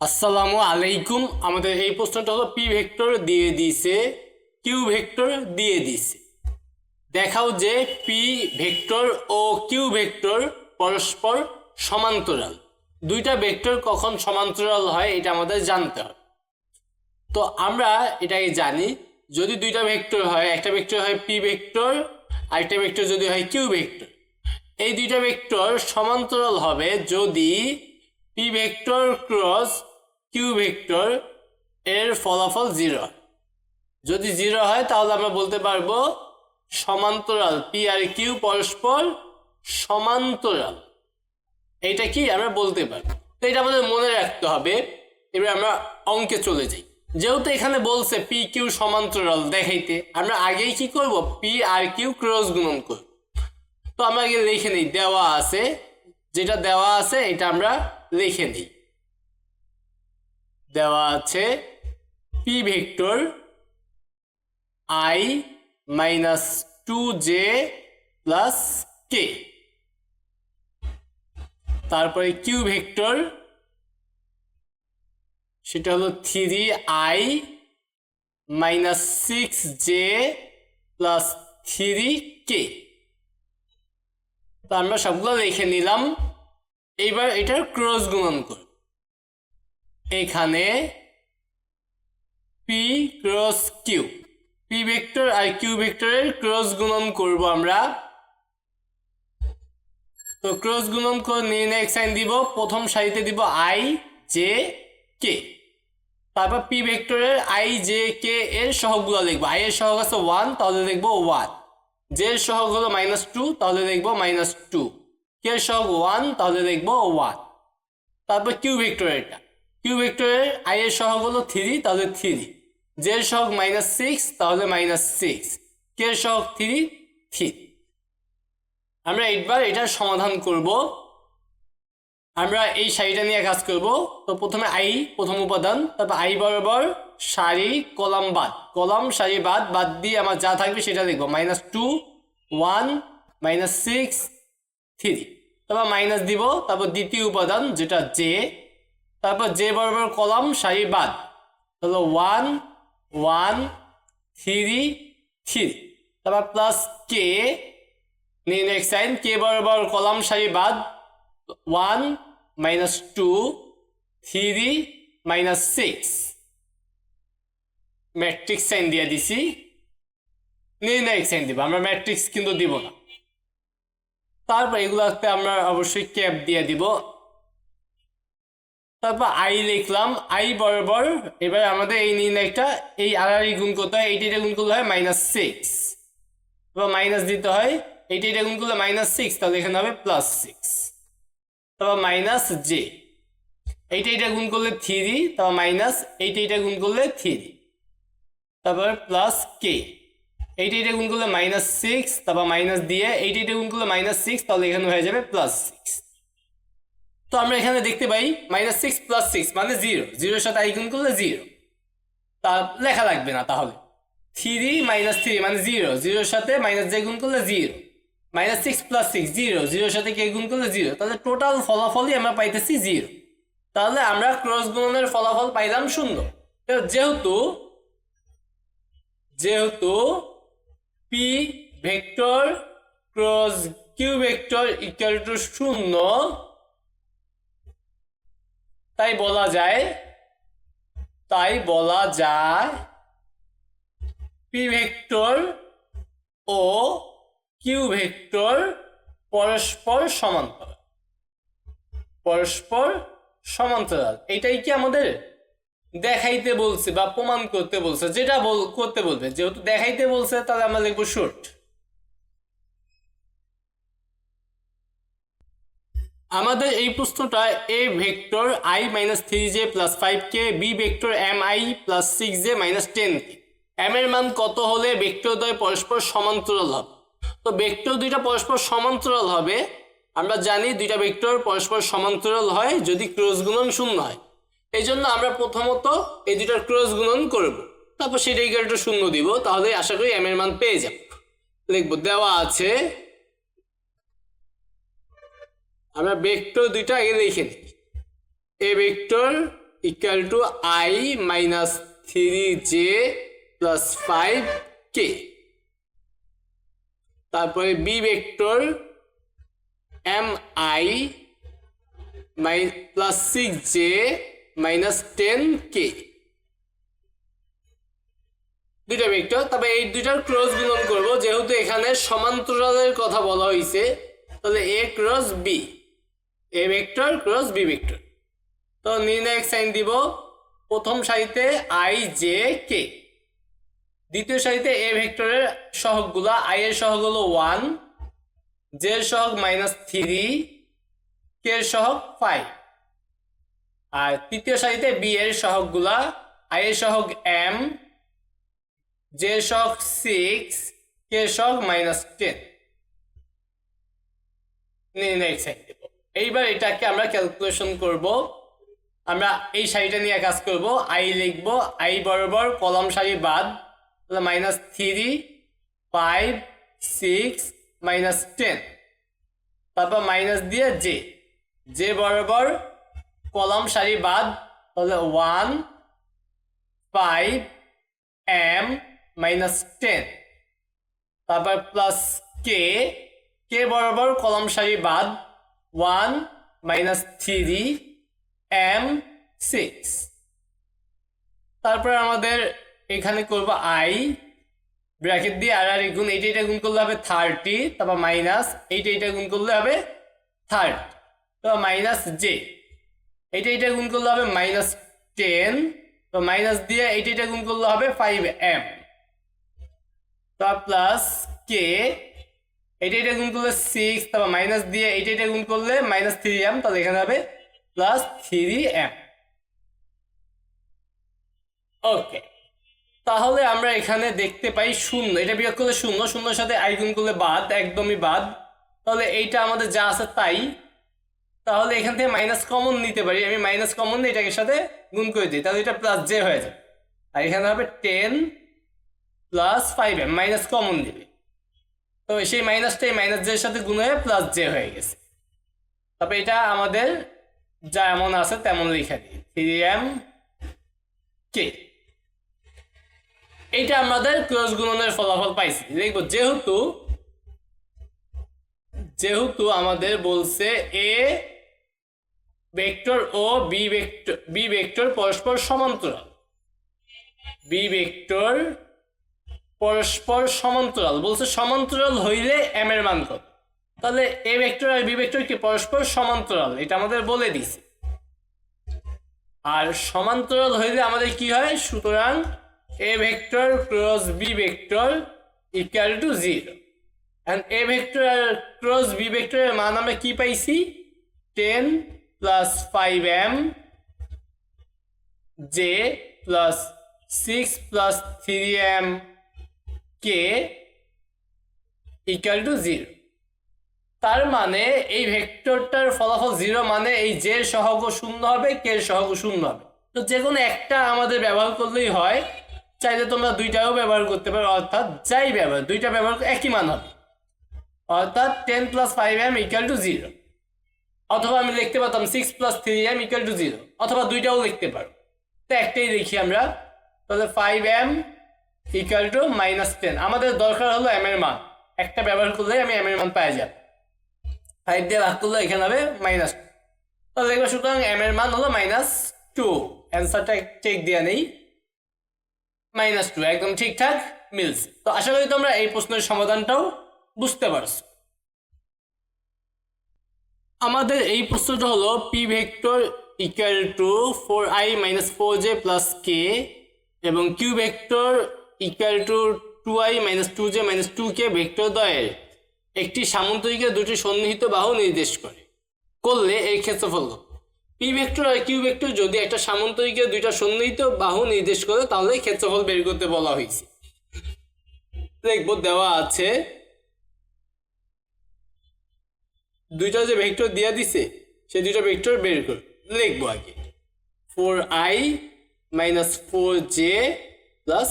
আসসালামু আলাইকুম। আমাদের এই প্রশ্নটা হলো পি ভেক্টর দিয়ে দিছে, কিউ ভেক্টর দিয়ে দিছে। দেখাও যে পি ভেক্টর ও কিউ ভেক্টর পরস্পর সমান্তরাল। দুইটা ভেক্টর কখন সমান্তরাল হয় এটা আমাদের জানতে হবে। তো আমরা এটাকে জানি, যদি দুইটা ভেক্টর হয়, একটা ভেক্টর হয় পি ভেক্টর, আরেকটা ভেক্টর যদি হয় কিউ ভেক্টর। এই দুইটা ভেক্টর সমান্তরাল হবে যদি P vector cross Q vector এর ফলাফল জিরো। যদি জিরো হয়, তাহলে আমরা বলতে পারব সমান্তরাল পি আর কিউ পরস্পর সমান্তরাল। এটা কি? আমরা বলতে পারি তো এটা আমাদের মনে রাখতে হবে। এবার আমরা অঙ্কে চলে যাই। যেহেতু এখানে বলছে পি কিউ সমান্তরাল দেখাইতে, আমরা আগেই কি করব? পি আর কিউ ক্রস গুণন করব। তো আমরা আগে লিখে নিই, দেওয়া আছে। যেটা দেওয়া আছে, এটা আমরা লিখে নিই। দেওয়া আছে P vector I minus two J plus K তারপরে কিউ ভেক্টর সেটা হলো three I minus six J plus three K তো আমরা সবগুলো লিখে নিলাম। এইবার এটার ক্রস গুণন করি। এখানে P cross Q, P vector আর কিউ ভেক্টরের ক্রস গুণন করব আমরা। তো ক্রস গুণন করে নির্ণায়ক সাইন দিব, প্রথম সারিতে দিব আই জে কে। তারপর পি ভেক্টরের আই জে কে এর সহগগুলো লিখব। আই এর সহগ আছে ওয়ান তাহলে লিখব ওয়ান জে এর সহগ হলো মাইনাস টু তাহলে লিখব মাইনাস টু কে এর সহগ ওয়ান তাহলে লিখব ওয়ান তারপর কিউ ভেক্টরেরটা। কিউ ভেক্টরের আই এর সহগ হলো থ্রি তাহলে থ্রি জে এর সহগ মাইনাস সিক্স তাহলে মাইনাস সিক্স কে এর সহগ থ্রি থ্রি আমরা এইবার এটার সমাধান করব। আমরা এই সারিটা নিয়ে কাজ করব। তো প্রথমে আই প্রথম উপাদান, তারপর আই বরাবর সারি, কলাম বাদ। কলাম, সারি, বাদ বাদ দিয়ে আমার যা থাকবে সেটা লিখব। Minus two one minus six three তারপর মাইনাস দিব, তারপর দ্বিতীয় উপাদান, যেটা জে তারপর জে বরাবর কলাম, সারি বাদ। হলো ওয়ান ওয়ান থ্রি থ্রি তারপর প্লাস কে নির্ণয় সাইন কে বরাবর কলাম, সারি বাদ। One minus two three minus six matrix sign দিয়ে দিছি। নির্ণায়ক সাইন দিব। আমরা ম্যাট্রিক্স কিন্তু দিব না। তারপর এগুলোতে আমরা অবশ্যই ক্যাপ দিয়ে দিব। তারপর আই লিখলাম, আই বরাবর, এবার আমাদের এই নির্ণয়টা এই আড়াআড়ি গুণ করতে হয় এইটিটা গুণ করলে হয় মাইনাস সিক্স এবার মাইনাস দিতে হয়, এইটা এটা গুণ করলে মাইনাস সিক্স তাহলে এখানে হবে প্লাস সিক্স তারপর মাইনাস জে এইটা এটা গুণ করলে থ্রি তারপর মাইনাস এইটা এটা গুণ করলে থ্রি তারপর প্লাস কে এইটা এটা গুণ করলে মাইনাস সিক্স তারপর মাইনাস দিয়ে এইটা এটা গুণ করলে মাইনাস সিক্স তাহলে এখানে হয়ে যাবে প্লাস সিক্স তো আমরা এখানে দেখতে পাই মাইনাস সিক্স প্লাস সিক্স মানে জিরো জিরোর সাথে আই গুণ করলে জিরো তা লেখা লাগবে না তাহলে। থ্রি মাইনাস থ্রি মানে জিরো জিরোর সাথে মাইনাস জে গুণ করলে zero minus six plus six zero জিরোর সাথে কে গুণ করলে জিরো তাহলে টোটাল ফলাফলই আমরা পাইতেছি জিরো তাহলে আমরা ক্রস গুণনের ফলাফল পাইলাম শূন্য। যেহেতু যেহেতু P vector cross Q vector equal to শূন্য তাই বলা যায়, তাই বলা যায় পি ভেক্টর ও কিউ ভেক্টর পরস্পর সমান্তরাল। পরস্পর সমান্তরাল। এটাই কি আমাদের দেখাইতে বলছে বা প্রমাণ করতে বলছে? যেটা বল করতে বলবে। যেহেতু দেখাইতে বলছে, তাহলে আমরা লিখব শর্ট আমাদের এই প্রশ্নটা A vector I minus three J plus five K B vector M I plus six J minus ten K M এর মান কত হলে ভেক্টরদ্বয় পরস্পর সমান্তরাল হবে? তো ভেক্টর দুইটা পরস্পর সমান্তরাল হবে, আমরা জানি দুইটা ভেক্টর পরস্পর সমান্তরাল হয় যদি ক্রস গুণন শূন্য হয়। এই জন্য আমরা প্রথমত এই দুইটার ক্রস গুণন করব। তারপর সেটা ইকুয়ালটা শূন্য দিব, তাহলে আশা করি এম এর মান পেয়ে যাব। লিখব, দেওয়া আছে আমরা ভেক্টর দুইটা আগে লিখে নিই। A vector equal to I minus three J plus five K তারপরে B vector M I my plus six J minus ten K দুইটা ভেক্টর তবে এই দুইটার ক্রস গুণন করব। যেহেতু এখানে সমান্তরালের কথা বলা হয়েছে তাহলে A cross B A vector cross B vector তো নির্ণায়ক সাইন দিব প্রথম সারিতে আই জে কে দ্বিতীয় সারিতে এ ভেক্টরের সহগগুলা আই এর সহগ হলো ওয়ান জে এর সহগ মাইনাস থ্রি কে এর সহগ ফাইভ আর তৃতীয় সারিতে বি এর সহগগুলা আই এর সহগ এম জে এর সহগ সিক্স কে এর সহগ মাইনাস টেন নির্ণায়ক সাইন এইবার এটাকে আমরা ক্যালকুলেশন করব। আমরা এই সারিটা নিয়ে কাজ করব। আই লিখব। আই বরাবর কলম সারি বাদ। তাহলে minus three five six minus ten তারপর মাইনাস দিয়ে জে জে বরাবর কলম সারি বাদ। তাহলে one five M minus ten তারপর প্লাস কে কে বরাবর কলম সারি বাদ। One minus three M six তারপর আমাদের এখানে করব আই ব্র্যাকেট দিয়ে আর আর গুণ এইটা এটা গুণ করলে হবে থার্টি তারপর মাইনাস এইটা এটা গুণ করলে হবে থার্ড তারপর মাইনাস জে এইটা এটা গুণ করলে হবে মাইনাস টেন তো মাইনাস দিয়ে এইটা এটা গুণ করলে হবে ফাইভ এম তারপর প্লাস কে এটা এটা গুণ করলে সিক্স তারপর মাইনাস দিয়ে এইটা এটা গুণ করলে মাইনাস থ্রি এম তাহলে এখানে হবে প্লাস থ্রি এম ওকে তাহলে আমরা এখানে দেখতে পাই শূন্য, এটা বিয়োগ করলে শূন্য, শূন্যর সাথে আই গুণ করলে বাদ, একদমই বাদ। তাহলে এইটা আমাদের যা আছে তাই। তাহলে এখান থেকে মাইনাস কমন নিতে পারি, আমি মাইনাস কমন এটাকে সাথে গুণ করে দিই, তাহলে এটা প্লাস জে হয়ে যায়। আর এখানে হবে ten plus five M minus common দিবে। তো সেই মাইনাসটাই মাইনাস জের সাথে গুণ হয়ে প্লাস জে হয়ে গেছে। তবে এটা আমাদের যা এমন আছে তেমন লিখে দিই। থ্রি এম কে এইটা আমাদের ক্রস গুণনের ফলাফল পাইছি। দেখব, যেহেতু যেহেতু আমাদের বলছে এ ভেক্টর ও বি ভেক্টর বি ভেক্টর পরস্পর সমান্তরাল। বি ভেক্টর পরস্পর সমান্তরাল। বলছে সমান্তরাল হইলে এম এর মান কত? তাহলে এ ভেক্টর আর বি ভেক্টর কি পরস্পর সমান্তরাল? এটা আমাদের বলে দিছে। আর সমান্তরাল হইলে আমাদের কি হয়? সুতরাং A vector cross B vector equal to zero and A vector R cross B ভেক্টরের মান আমরা কি পাইছি? Ten plus five M J plus six plus three M K equal to zero তার মানে এই ভেক্টরটার ফলাফল জিরো মানে এই জের সহগ শূন্য হবে কে সহগ শূন্য হবে। তো যে কোনো একটা আমাদের ব্যবহার করলেই হয়। চাইলে তোমরা দুইটাও ব্যবহার করতে পারো, অর্থাৎ যাই ব্যবহার, দুইটা ব্যবহার একই মান হবে। অর্থাৎ ten plus five M equal to zero অথবা আমি লিখতে পারতাম six plus three M equal to zero অথবা দুইটাও লিখতে পারো। তো একটাই লিখি আমরা। তাহলে five M equal to minus ten আমাদের দরকার হলো এম এর মান। একটা ব্যবহার করলে আমি এম এর মান পাই যাব ফাইভ দিয়ে ভাগ করলে এখানে হবে মাইনাস তাহলে দেখবে সুতরাং এম এর মান হলো মাইনাস টু অ্যান্সারটা চেক দিয়ে নেই। মাইনাস টু একদম ঠিকঠাক মিলস তো আশা করি তোমরা এই প্রশ্নের সমাধানটাও বুঝতে পারছ। আমাদের এই প্রশ্নটা হলো P vector equal to four I minus four J plus K এবং Q vector equal to two I minus two J minus two K vector দ্বয়ের একটি সামন্তরিকের দুটি সন্নিহিত বাহু নির্দেশ করে। করলে এর ক্ষেত্রফল? পি ভেক্টর আর কিউ ভেক্টর যদি একটা সামন্তরিকের দুইটা সন্নিহিত বাহু নির্দেশ করে, তাহলে ক্ষেত্রফল বের করতে বলা হয়েছে। দেখব দেওয়া আছে। দুইটা যে ভেক্টর দিয়া দিছে সেই দুইটা ভেক্টর বের কর লিখব আগে। Four I minus four J plus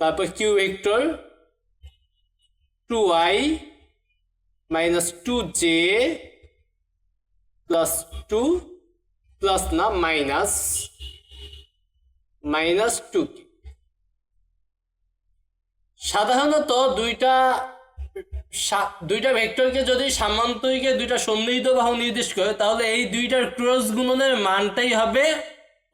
তারপর Q vector two I minus two J plus two plus না মাইনাস মাইনাস টু সাধারণত দুইটা দুইটা ভেক্টরকে যদি সামান্তরিকে দুইটা সন্নিহিত বাহু নির্দেশ করে, তাহলে এই দুইটার ক্রস গুণনের মানটাই হবে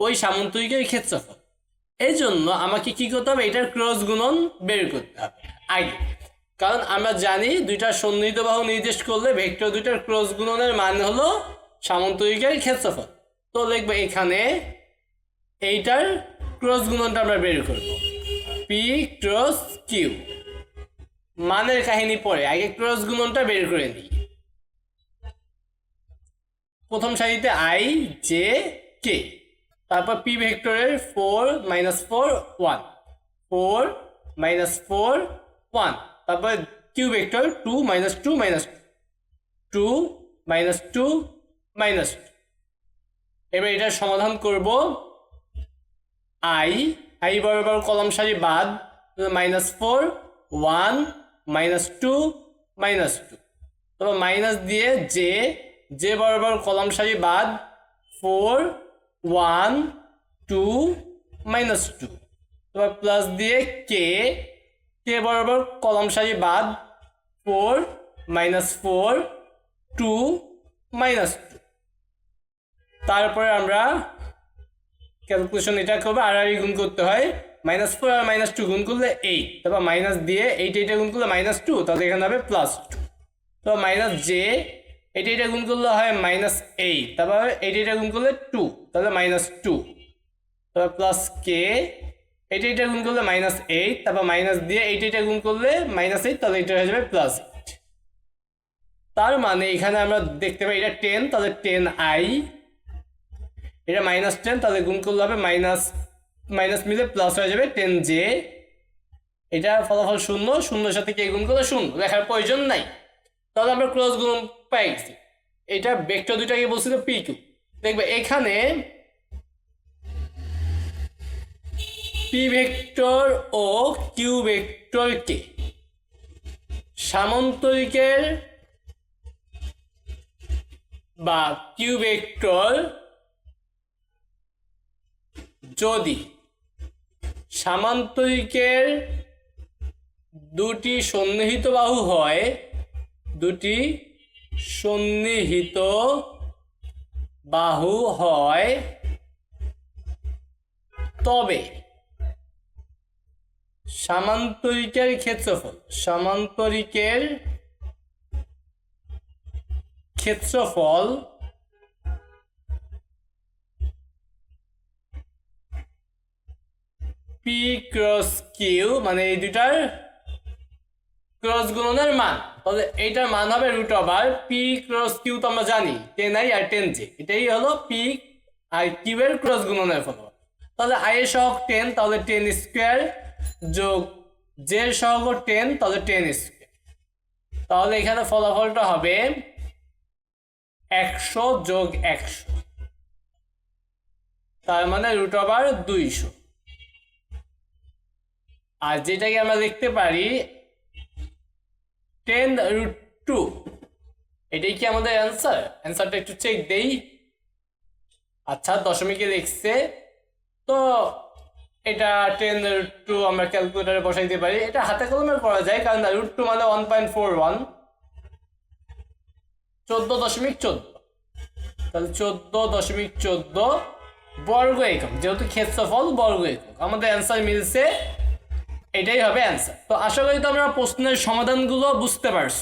ওই সামান্তরিকের ক্ষেত্রফল। এই জন্য আমাকে কি করতে হবে? এটার ক্রস গুণন বের করতে হবে। আগে, কারণ আমরা জানি দুইটা সন্নিহিত বাহু নির্দেশ করলে ভেক্টর দুইটার ক্রস গুণনের মান হলো সামান্তরিকের ক্ষেত্রফল। তো লিখব এখানে এইটার ক্রস গুণনটা আমরা বের করব। পি ক্রস কিউ মানের কাহিনী পরে আগে ক্রস গুণনটা বের করে নিই। প্রথম সারিতে আই জে কে তারপর পি ভেক্টরের four minus four one four minus four one তারপর Q vector two minus two minus two minus two minus two এবার এটার সমাধান করব আই আই বরাবর কলম সারি বাদ minus four one minus two minus two তারপর মাইনাস দিয়ে জে জে বরাবর কলম সারি বাদ four one, two, minus two. তারপর প্লাস দিয়ে কে কে বরাবর কলম সারি বাদ four minus four two minus two তারপরে আমরা ক্যালকুলেশন এটা করব আর গুণ করতে হয়। মাইনাস ফোর আর মাইনাস টু গুণ করলে এইট তারপর মাইনাস দিয়ে এইট এইটা গুণ করলে মাইনাস টু তাহলে এখানে হবে প্লাস টু তো মাইনাস জে এইটা এইটা গুণ করলে হয় মাইনাস এইট তারপর এইটা এইটা গুণ করলে টু তাহলে মাইনাস টু তারপর প্লাস কে এইটা এইটা গুণ করলে মাইনাস এইট তারপর মাইনাস দিয়ে এইটা এইটা গুণ করলে মাইনাস এইট তাহলে এটা হয়ে যাবে প্লাস এইট তার মানে এখানে আমরা দেখতে পাই এটা টেন তাহলে টেন আই এটা মাইনাস টেন তাহলে গুণ করলে হবে মাইনাস মাইনাস মিলে প্লাস হয়ে যাবে টেন জে এটা ফলাফল শূন্য, শূন্যর সাথে কে গুণ করলে শূন্য লেখার প্রয়োজন নাই। তাহলে আমরা ক্রস গুণ পাই এটা ভেক্টর দুইটাকে বলছিল পি কিউ দেখবে এখানে পি ভেক্টর ও কিউ ভেক্টরকে সামান্তরিকের বা কিউ ভেক্টর যদি সামান্তরিকের দুটি সন্নিহিত বাহু হয় দুটি সন্নিহিত বাহু হয়। তবে সামান্তরিকের ক্ষেত্রফল সামান্তরিকের ক্ষেত্রফল পি ক্রস কিউ মানে এই দুটার ক্রস গুণনের মান। তাহলে এইটার মান হবে root over P cross Q তো আমরা জানি টেন আই আর টেন জে এটাই হলো পি আর কিউ এর ক্রস গুণনের ফল তাহলে আই এর সহগ টেন তাহলে টেন স্কোয়ার যোগ জে এর সহগ টেন তাহলে টেন স্কোয়ার তাহলে এখানে ফলাফলটা হবে একশো যোগ একশো। তার মানে রুট ওভার দুইশো। আর যেটাকে আমরা দেখতে পারি টেন রুট টু এটাই কি আমাদের অ্যান্সার অ্যান্সারটা একটু চেক দেই। আচ্ছা দশমিকে লিখছে। তো এটা টেন রুট টু আমরা ক্যালকুলেটারে বসাইতে পারি। এটা হাতে কলমে করা যায়, কারণ রুট টু মানে ওয়ান পয়েন্ট ফোর ওয়ান চোদ্দ দশমিক চোদ্দ। তাহলে চোদ্দ দশমিক চোদ্দ বর্গ একক। যেহেতু ক্ষেত্রফল বর্গ একক। আমাদের অ্যান্সার মিলছে এটাই হবে অ্যান্সার তো আশা করি তোমরা প্রশ্নের সমাধানগুলো বুঝতে পারছ।